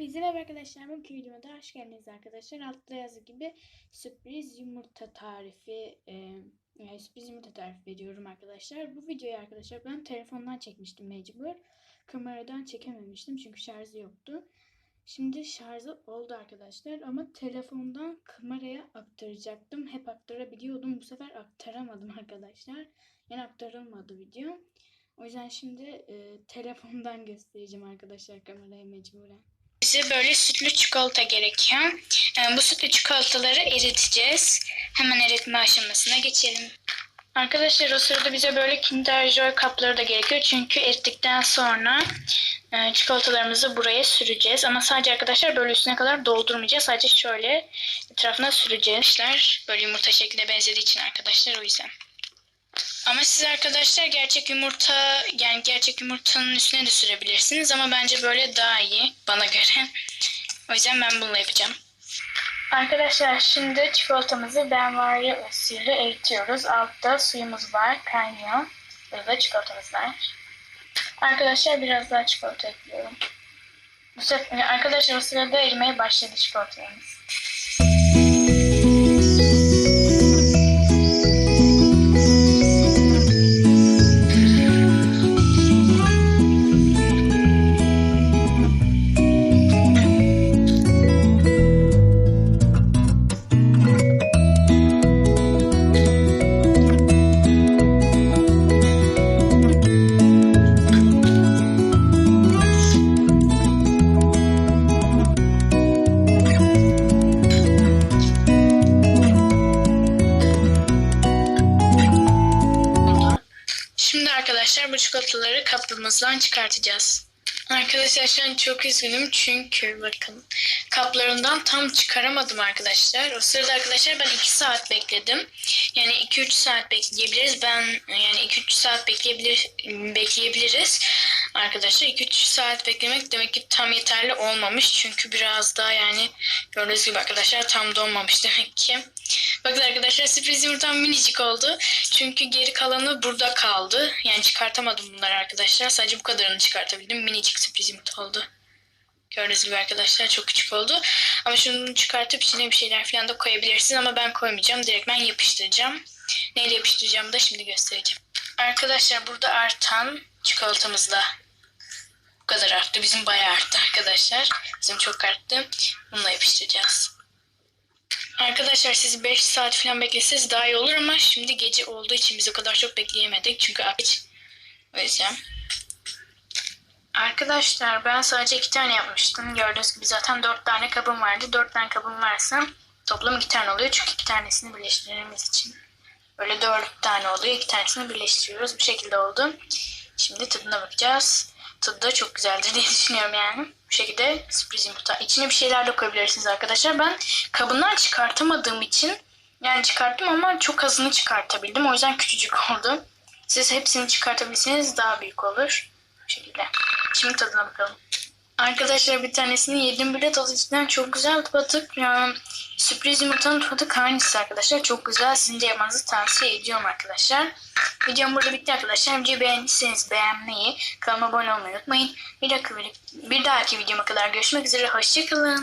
Hepinize merhaba arkadaşlar. Bugünkü videoma da hoş geldiniz arkadaşlar. Altta yazı gibi sürpriz yumurta tarifi e, sürpriz yumurta tarifi veriyorum arkadaşlar. Bu videoyu arkadaşlar ben telefondan çekmiştim mecbur. Kameradan çekememiştim çünkü şarjı yoktu. Şimdi şarjı oldu arkadaşlar ama telefondan kameraya aktaracaktım. Hep aktarabiliyordum. Bu sefer aktaramadım arkadaşlar. Yani aktarılmadı video. O yüzden şimdi e, telefondan göstereceğim arkadaşlar kameraya mecburen. Bize böyle sütlü çikolata gerekiyor. E, bu sütlü çikolataları eriteceğiz. Hemen eritme aşamasına geçelim. Arkadaşlar o sırada bize böyle Kinder Joy kapları da gerekiyor. Çünkü erittikten sonra e, çikolatalarımızı buraya süreceğiz. Ama sadece arkadaşlar böyle üstüne kadar doldurmayacağız. Sadece şöyle etrafına süreceğiz. Böyle yumurta şekline benzediği için arkadaşlar o yüzden. Ama siz arkadaşlar gerçek yumurta yani gerçek yumurtanın üstüne de sürebilirsiniz ama bence böyle daha iyi bana göre. O yüzden ben bununla yapacağım. Arkadaşlar şimdi çikolatamızı benvari usulü eritiyoruz. Altta suyumuz var, kaynıyor. Burada çikolatamız var. Arkadaşlar biraz daha çikolata ekliyorum. Bu sefer, arkadaşlar o sırada erimeye başladı çikolatamız. Arkadaşlar bu çikolataları kapımızdan çıkartacağız. Arkadaşlar şu an çok üzgünüm çünkü bakın kaplarından tam çıkaramadım arkadaşlar. O sırada arkadaşlar ben 2 saat bekledim. Yani 2-3 saat bekleyebiliriz. Ben yani 2-3 saat bekleyebilir bekleyebiliriz. Arkadaşlar 2-3 saat beklemek demek ki tam yeterli olmamış. Çünkü biraz daha yani gördüğünüz gibi arkadaşlar tam donmamış demek ki. Bakın arkadaşlar sürpriz yumurtam minicik oldu. Çünkü geri kalanı burada kaldı. Yani çıkartamadım bunları arkadaşlar. Sadece bu kadarını çıkartabildim. Minicik sürpriz oldu. Gördüğünüz gibi arkadaşlar çok küçük oldu. Ama şunu çıkartıp içine bir şeyler falan da koyabilirsiniz. Ama ben koymayacağım. Direkt ben yapıştıracağım. Neyle yapıştıracağımı da şimdi göstereceğim. Arkadaşlar burada artan çikolatamızla bu kadar arttı. Bizim bayağı arttı arkadaşlar. Bizim çok arttı. Bununla yapıştıracağız. Arkadaşlar siz 5 saat falan bekleseniz daha iyi olur ama şimdi gece olduğu için biz o kadar çok bekleyemedik. Çünkü aç. O. Arkadaşlar ben sadece 2 tane yapmıştım. Gördüğünüz gibi zaten 4 tane kabım vardı. 4 tane kabım varsa toplam 2 tane oluyor. Çünkü 2 tanesini birleştirmemiz için. Böyle 4 tane oluyor. 2 tanesini birleştiriyoruz. Bu şekilde oldu. Şimdi tadına bakacağız. Tadı da çok güzeldir diye düşünüyorum yani. Bu şekilde sürpriz yumurta. İçine bir şeyler de koyabilirsiniz arkadaşlar. Ben kabından çıkartamadığım için yani çıkarttım ama çok azını çıkartabildim. O yüzden küçücük oldu. Siz hepsini çıkartabilirseniz daha büyük olur. Bu şekilde. Şimdi tadına bakalım. Arkadaşlar bir tanesini yedim bile tadı cidden çok güzel tadı. Yani sürpriz yumurtanın tadı kaynısı arkadaşlar. Çok güzel. Sizin de yapmanızı tavsiye ediyorum arkadaşlar. Videom burada bitti arkadaşlar. Videoyu beğendiyseniz beğenmeyi, kanalıma abone olmayı unutmayın. Bir, dakika, bir dahaki videoma kadar görüşmek üzere. Hoşçakalın.